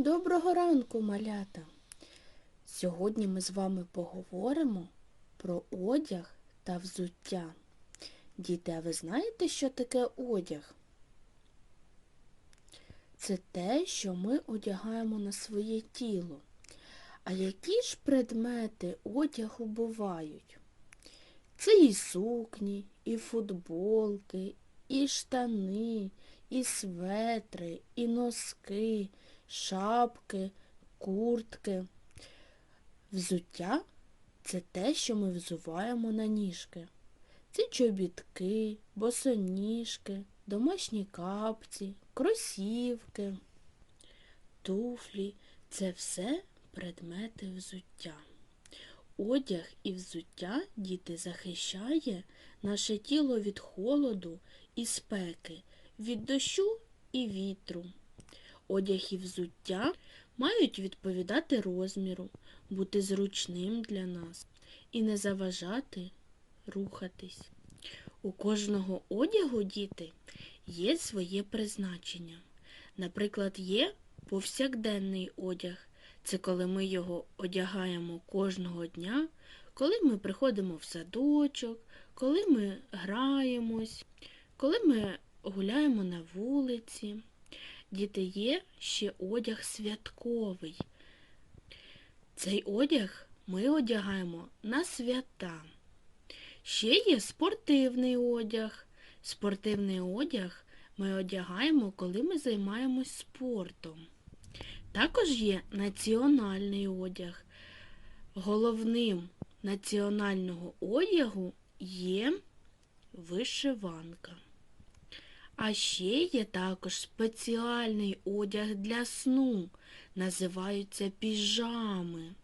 Доброго ранку, малята! Сьогодні ми з вами поговоримо про одяг та взуття. Діти, а ви знаєте, що таке одяг? Це те, що ми одягаємо на своє тіло. А які ж предмети одягу бувають? Це і сукні, і футболки, і штани, і светри, і носки, шапки, куртки. Взуття це те, що ми взуваємо на ніжки. Це чобітки, босоніжки, домашні капці, кросівки, туфлі це все предмети взуття. Одяг і взуття діти захищає наше тіло від холоду і спеки, від дощу і вітру. Одяг і взуття мають відповідати розміру, бути зручним для нас і не заважати рухатись. У кожного одягу діти є своє призначення. Наприклад, є повсякденний одяг. Це коли ми його одягаємо кожного дня, коли ми приходимо в садочок, коли ми граємось, коли ми гуляємо на вулиці. Діти є ще одяг святковий. Цей одяг ми одягаємо на свята. Ще є спортивний одяг. Спортивний одяг ми одягаємо, коли ми займаємось спортом. Також є національний одяг. Головним національного одягу є вишиванка. А ще є також спеціальний одяг для сну. Називаються піжами.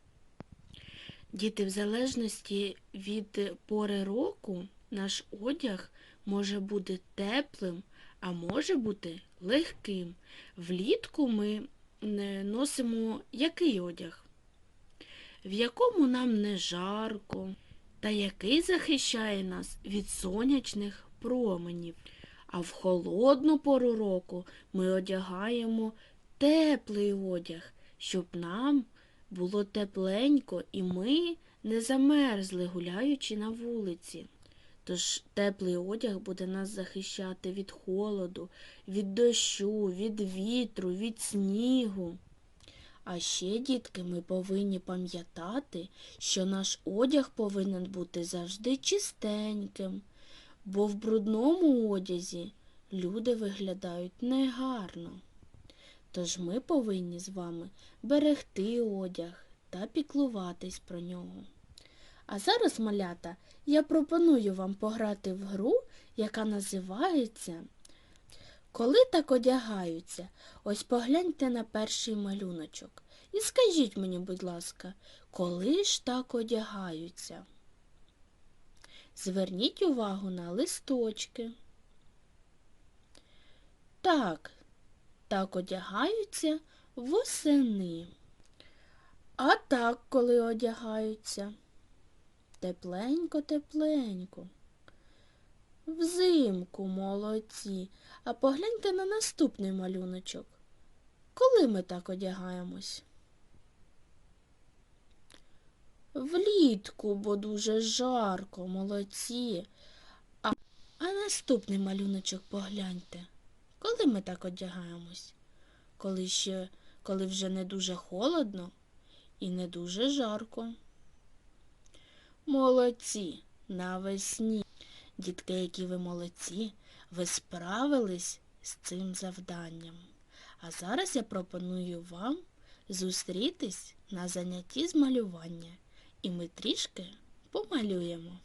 Діти, в залежності від пори року, наш одяг може бути теплим, а може бути легким. Влітку ми носимо який одяг, в якому нам не жарко, та який захищає нас від сонячних променів. А в холодну пору року ми одягаємо теплий одяг, щоб нам було тепленько і ми не замерзли, гуляючи на вулиці. Тож теплий одяг буде нас захищати від холоду, від дощу, від вітру, від снігу. А ще, дітки, ми повинні пам'ятати, що наш одяг повинен бути завжди чистеньким, бо в брудному одязі люди виглядають негарно. Тож ми повинні з вами берегти одяг та піклуватись про нього. А зараз, малята, я пропоную вам пограти в гру, яка називається Коли так одягаються? Ось погляньте на перший малюночок. І скажіть мені, будь ласка, коли ж так одягаються? Зверніть увагу на листочки. Так, так одягаються восени. А так, коли одягаються? Тепленько, тепленько. Взимку молодці. А погляньте на наступний малюночок. Коли ми так одягаємось? Влітку, бо дуже жарко, молодці. А, а наступний малюночок погляньте. Коли ми так одягаємось? Коли ще, коли вже не дуже холодно і не дуже жарко. Молодці, навесні. Дітки, які ви молодці, ви справились з цим завданням. А зараз я пропоную вам зустрітись на занятті з малювання, і ми трішки помалюємо.